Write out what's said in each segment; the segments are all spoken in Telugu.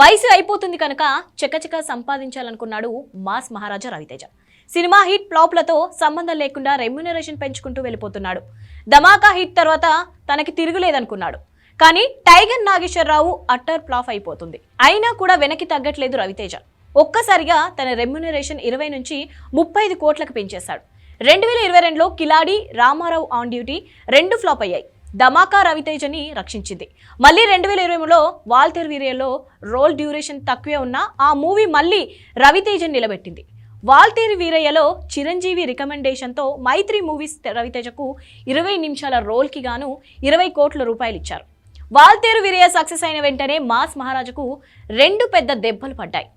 వయసు అయిపోతుంది కనుక చకచక సంపాదించాలనుకున్నాడు mass Maharaja Ravi Teja. Cinema hit ఫ్లాప్లతో సంబంధం లేకుండా రెమ్యునరేషన్ పెంచుకుంటూ వెళ్ళిపోతున్నాడు. ధమాకా హిట్ తర్వాత తనకి తిరుగులేదనుకున్నాడు. కానీ టైగర్ నాగేశ్వరరావు అట్టర్ ఫ్లాప్ అయిపోతుంది. అయినా కూడా వెనక్కి తగ్గట్లేదు రవితేజ. ఒక్కసారిగా తన రెమ్యునరేషన్ ఇరవై నుంచి ముప్పై ఐదు కోట్లకు పెంచేశాడు. రెండు వేల ఇరవై రెండులో కిలాడి రామారావు ఆన్ డ్యూటీ రెండు ఫ్లాప్ అయ్యాయి. ధమాకా రవితేజని రక్షించింది. మళ్ళీ రెండు వేల ఇరవై మూడులో వాల్తెర్ వీరియలో రోల్ డ్యూరేషన్ తక్కువే ఉన్న ఆ మూవీ మళ్ళీ రవితేజని నిలబెట్టింది. వాల్తేరి వీరయ్యలో చిరంజీవి రికమెండేషన్తో మైత్రి మూవీస్ రవితేజకు ఇరవై నిమిషాల రోల్కి గాను ఇరవై కోట్ల రూపాయలు ఇచ్చారు. వాల్తేరు వీరయ్య సక్సెస్ అయిన వెంటనే మాస్ మహారాజుకు రెండు పెద్ద దెబ్బలు పడ్డాయి.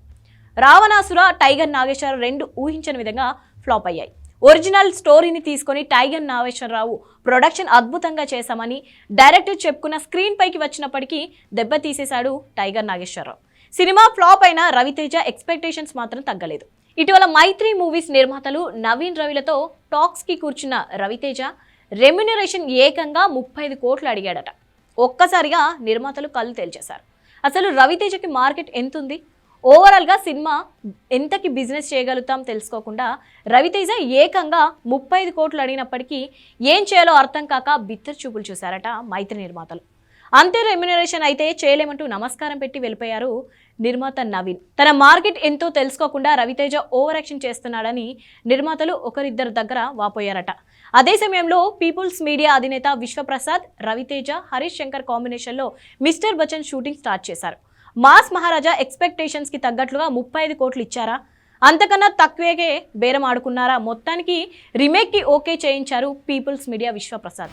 రావణాసుర టైగర్ నాగేశ్వర రెండు ఊహించని విధంగా ఫ్లాప్ అయ్యాయి. ఒరిజినల్ స్టోరీని తీసుకొని టైగర్ నాగేశ్వరరావు ప్రొడక్షన్ అద్భుతంగా చేశామని డైరెక్టర్ చెప్పుకున్న స్క్రీన్ పైకి వచ్చినప్పటికీ దెబ్బ తీసేశాడు టైగర్ నాగేశ్వరరావు. సినిమా ఫ్లాప్ అయిన రవితేజ ఎక్స్పెక్టేషన్స్ మాత్రం తగ్గలేదు. ఇటీవల మైత్రి మూవీస్ నిర్మాతలు నవీన్ రవిలతో టాక్స్కి కూర్చున్న రవితేజ రెమ్యునరేషన్ ఏకంగా ముప్పై ఐదు కోట్లు అడిగాడట. ఒక్కసారిగా నిర్మాతలు కళ్ళు తేల్చేశారు అసలు రవితేజకి మార్కెట్ ఎంత ఉంది ఓవరాల్గా సినిమా ఎంతకి బిజినెస్ చేయగలుగుతాం తెలుసుకోకుండా రవితేజ ఏకంగా ముప్పై ఐదు కోట్లు అడిగినప్పటికీ ఏం చేయాలో అర్థం కాక బిత్తర్ చూపులు చూశారట మైత్రి నిర్మాతలు. అంతే రెమ్యునరేషన్ అయితే చేయలేమంటూ నమస్కారం పెట్టి వెళ్ళిపోయారు నిర్మాత నవీన్. తన మార్కెట్ ఎంతో తెలుసుకోకుండా రవితేజ ఓవర్ యాక్షన్ చేస్తున్నాడని నిర్మాతలు ఒకరిద్దరు దగ్గర వాపోయారట. అదే సమయంలో పీపుల్స్ మీడియా అధినేత విశ్వప్రసాద్ రవితేజ హరీష్ శంకర్ కాంబినేషన్లో మిస్టర్ బచ్చన్ షూటింగ్ స్టార్ట్ చేశారు. మాస్ మహారాజా ఎక్స్పెక్టేషన్స్కి తగ్గట్లుగా ముప్పై ఐదు కోట్లు ఇచ్చారా? అంతకన్నా తక్కువే బేరం ఆడుకున్నారా? మొత్తానికి రీమేక్కి ఓకే చేయించారు పీపుల్స్ మీడియా విశ్వప్రసాద్.